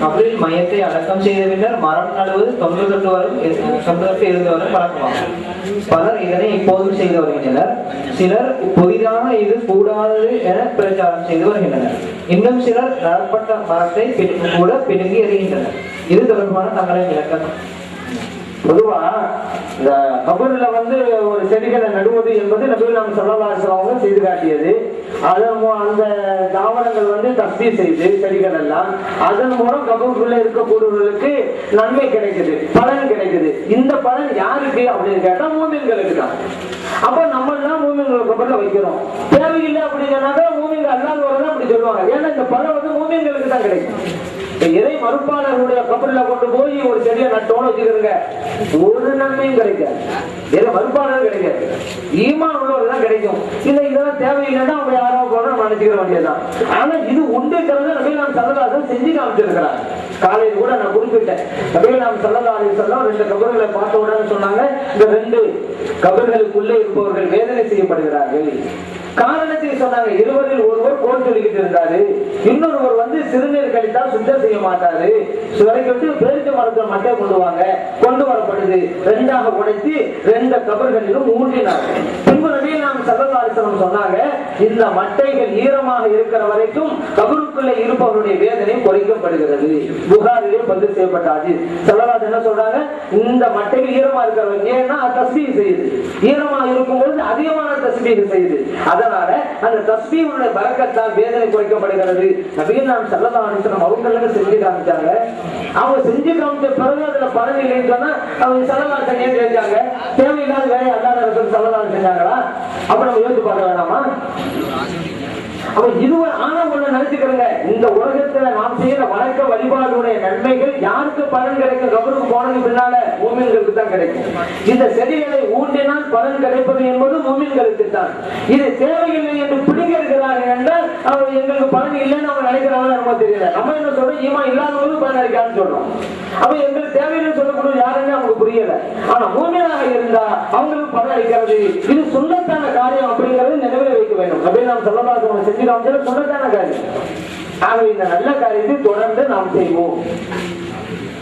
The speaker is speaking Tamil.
கபரில் மையத்தை அடக்கம் செய்த பின்னர் மரம் நடுவது தொன்று தொட்டு வரும் தொன்று தொட்டு இருந்து வரும் பலர் இதனை இப்போதும் செய்து வருகின்றனர். சிலர் புதிதாக இது கூடாதது என பிரச்சாரம் செய்து வருகின்றனர். இன்னும் சிலர் நடப்பட்ட மரத்தை கூட பிடுங்கி எறிகின்றனர். இது தொடர்பான தங்களின் விளக்கம். பொதுவா இந்த கபூர்ல வந்து ஒரு செடிகளை நடுவது என்பது நபிகள் நாம் சொல்லலாசவங்க செய்து காட்டியது. அதன் மூ- அந்த தாவரங்கள் வந்து தஸ்தி செய்து செடிகள் எல்லாம் அதன் மூலம் கபூருக்குள்ள இருக்கக்கூடியவர்களுக்கு நன்மை கிடைக்குது பலன் கிடைக்குது. இந்த பலன் யாருக்கு அப்படின்னு கேட்டா மூமின்களுக்கு தான். அப்ப நம்ம தான் மூமின்களுக்கு பக்கம் வைக்கிறோம். தேவையில்லை அப்படிங்கிறனால மூமின்கள் அல்லாதவர்கள் அப்படி சொல்லுவாங்க. ஏன்னா இந்த பலன் வந்து மூமின்களுக்கு தான் கிடைக்கும். இறை மறுப்பாளர்களுடைய கபர்ல கொண்டு போய் ஒரு செடியை நட்டோன்னு வச்சுக்கிறங்க ஒரு நன்மையும் கிடைக்காது. இறை மறுப்பாளர் கிடைக்காது. ஈமான் உள்ளவர்கள் தான் கிடைக்கும். இல்ல இதெல்லாம் தேவையில்லைன்னா அவங்க நம்ம நினைச்சுக்கிற வேண்டியதுதான் ஆனா இது உண்டுங்கிறத நபி நாம் சல்லதாசன் செஞ்சு காமிச்சிருக்கிறார் காலையில் கூட நான் குறிப்பிட்டேன். நபி நாம் சல்லதாரி சொல்ல ரெண்டு கபர்களை பார்த்த உடனே சொன்னாங்க இந்த ரெண்டு கபர்களுக்குள்ளே இருப்பவர்கள் வேதனை செய்யப்படுகிறார்கள். காரணத்தை சொன்னாங்க இருவரில் ஒருவர் சொல்லிக்கிட்டு இருந்தாரு. இன்னொருவர் வந்து சிறுநீர் கழித்தால் சுத்தம் செய்ய மாட்டாரு. சுவரைக்கு விட்டு பேருக்கு மரத்தை மட்டும் கொண்டு வாங்க. கொண்டு வரப்படுது ரெண்டாக உடைத்து ரெண்டு கபர்களிலும் ஊற்றினார். பின்பு நாம் சகவாரிசனம் சொன்னாங்க இந்த மட்டைகள் ஈரமாக இருக்கிற வரைக்கும் கபருக்குள்ளே இருப்பவருடைய வேதனை குறைக்கப்படுகிறது. புகாரிலே பதிவு செய்யப்பட்ட அஜித் என்ன சொல்றாங்க இந்த மட்டைகள் ஈரமா இருக்கிறவங்க ஏன்னா தஸ்பீக செய்யுது. ஈரமா இருக்கும்போது அதிகமான தஸ்பீக செய்யுது. அதனால அந்த தஸ்பீகனுடைய பறக்கத்தால் வேதனை குறைக்கப்படுகிறது. நபிகள் நாம் செல்லதானிசனம் அவங்க செஞ்சு காமிச்சாங்க. அவங்க செஞ்சு காமிச்ச பிறகு அதுல பலன் இல்லைன்னு சொன்னா அவங்க செல்லதாசன் ஏன் செஞ்சாங்க தேவையில்லாத வேலையை அல்லாத செல்லதான செஞ்சாங்களா? அப்ப நம்ம யோசிச்சு பார்க்க வேணாமா? அப்ப இது ஆனா ஒண்ணு நினைச்சுக்கிறேங்க இந்த உலகத்துல நன்மைகள் யாருக்கு பலன் கிடைக்கும் கபருக்கு போனதுக்கு பின்னால மூமின்களுக்கு தான் கிடைக்கும். இந்த செடிகளை ஊண்டினால் பலன் கிடைப்பது என்பது மூமின்களுக்கு தான். இது தேவையில்லை என்று பிடிக்க என்றால் அவர் எங்களுக்கு பலன் இல்லைன்னு அவங்க நினைக்கிறாங்க நமக்கு தெரியல. நம்ம என்ன சொல்றோம்? ஈமா இல்லாதவங்களுக்கு பலன் கிடைக்காதுன்னு சொல்றோம். அப்ப எங்களுக்கு தேவையில்லை சொல்லக்கூடிய யாருன்னு அவங்களுக்கு புரியல. ஆனா மூமியனாக இருந்தா அவங்களுக்கு பலன் அளிக்கிறது இது சொல்லத்தான காரியம் அப்படிங்கிறது நினைவில் வைக்க வேண்டும். அப்படியே நாம் சொல்லலாம் செஞ்சு காமிச்சாலும் சொன்னதான காரியம் ஆகவே இந்த நல்ல காரியத்தை தொடர்ந்து நாம் செய்வோம்.